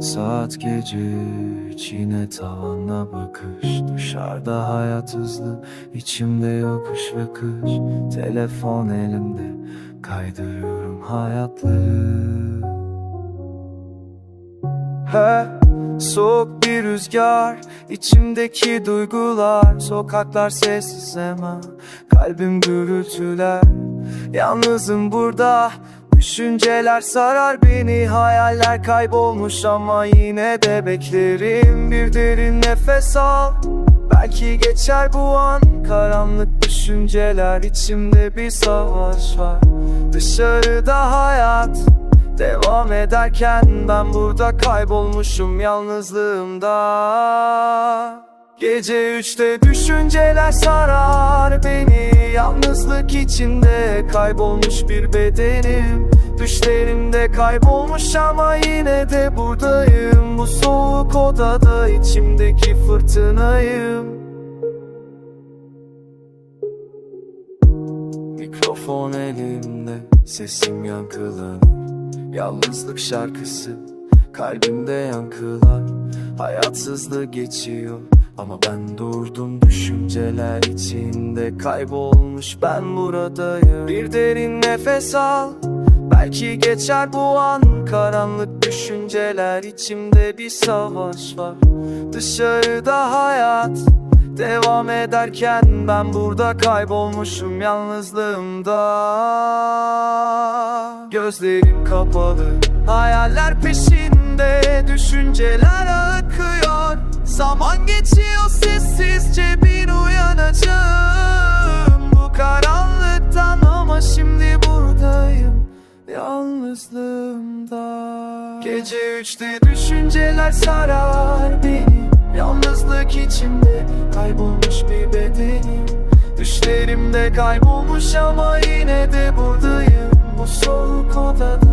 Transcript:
Saat gece üç, yine tavana bakış. Dışarıda hayat hızlı içimde yokuş ve kış. Telefon elimde kaydırıyorum hayatları. He, soğuk bir rüzgar içimdeki duygular. Sokaklar sessiz ama kalbim gürültüler. Yalnızım burada Düşünceler sarar beni Hayaller kaybolmuş ama yine de beklerim. Bir derin nefes al Belki geçer bu an. Karanlık düşünceler içimde bir savaş var. Dışarıda hayat Devam ederken ben burada kaybolmuşum yalnızlığımda. Gece üçte düşünceler sarar beni Yalnızlık içinde kaybolmuş bir bedenim. Düşlerimde kaybolmuş ama yine de buradayım. Bu soğuk odada içimdeki fırtınayım. Mikrofon elimde sesim yankılanır. Yalnızlık şarkısı kalbimde yankılar. Hayatsızlığı geçiyor ama ben durdum Düşünceler içinde. Kaybolmuş ben buradayım. Bir derin nefes al. Belki geçer bu an. Karanlık düşünceler içimde bir savaş var. Dışarıda hayat Devam ederken ben burada kaybolmuşum yalnızlığımda. Gözlerim kapalı Hayaller peşinde Düşünceler Zaman geçiyor sessizce bir uyanacağım. Bu karanlıktan ama şimdi buradayım. Yalnızlığımda. Gece üçte düşünceler sarar beni. Yalnızlık içimde kaybolmuş bir bedenim. Düşlerimde kaybolmuş ama yine de buradayım. Bu soğuk odada